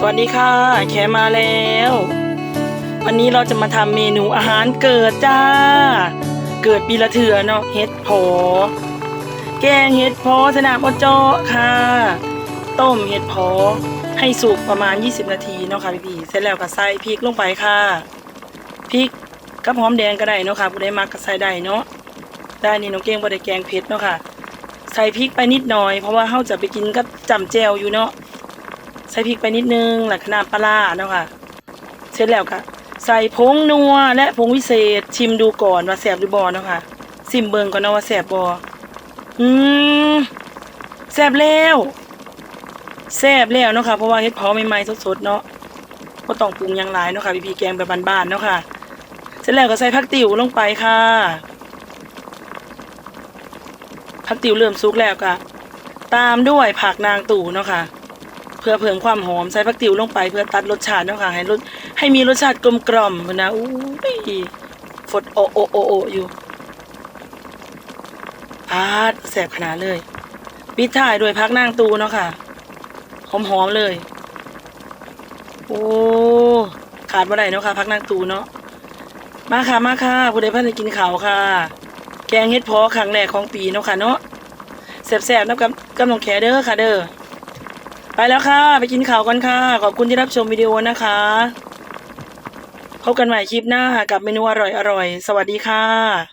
สวัสดีค่ะ แคมาแล้ว วันนี้เราจะมาทำเมนูอาหารเกิดจ้า เกิดปีละเถื่อเนาะเห็ดพอแกงเห็ดพอสนามอจอค่ะ ต้มเห็ดพอให้สุกประมาณ 20 นาทีเนาะค่ะพี่ๆเสร็จแล้วก็ใส่พริกลงไปค่ะพริกกับหอมแดงก็ได้เนาะค่ะผู้ใดมักก็ใส่ได้เนาะได้นี่น้องเก้งบ่ได้แกงเผ็ดเนาะค่ะ ใส่พริกไปนิดหน่อยเพราะว่าเฮาจะไปกินกับจำแจวอยู่เนาะ ใส่พริกไปนิดนึงหลักขนาดปลาเนาะค่ะ เสร็จแล้วค่ะ ใส่ผงนัวและผงวิเศษ ชิมดูก่อนว่าแสบหรือบ่เนาะค่ะซิมเบิงก่อนนะว่าแสบบ่อืมแสบแล้วแสบแล้วเนาะค่ะ เพราะว่าเฮ็ดเพาใหม่ๆสดๆเนาะก็ต้องปรุงหยังหลายเนาะค่ะพี่ๆแกงแบบบ้านๆเนาะค่ะ เสร็จแล้วก็ใส่ผักติ๋วลงไปค่ะผักติ๋วเริ่มสุกแล้วก็ตามด้วยผักนางตู่เนาะค่ะ เพื่อเพิ่มความหอมใส่ผักติ๋วลงไปเพื่อตัดรสชาติเนาะค่ะให้รสให้มีรสชาติกลมกล่อมพุ่นนะอู้ยฝดโอโอโอโออยู่พาดแสบขนาดเลยปิดท้ายด้วยพักนางตูเนาะค่ะหอมหอมๆเลย โอ้ขาดบ่ได้เนาะค่ะพักนางตูเนาะมาค่ะมาค่ะผู้ใดพิ่นได้กินข้าวค่ะ แกงเฮ็ดพอครั้งแรกของปีเนาะค่ะเนาะแซ่บๆนาะกับกับน้องแขเด้อค่ะเด้อ ไปแล้วค่ะ ไปกินข่าวกันค่ะ ขอบคุณที่รับชมวิดีโอนะคะ พบกันใหม่คลิปหน้ากับเมนูอร่อยๆ สวัสดีค่ะ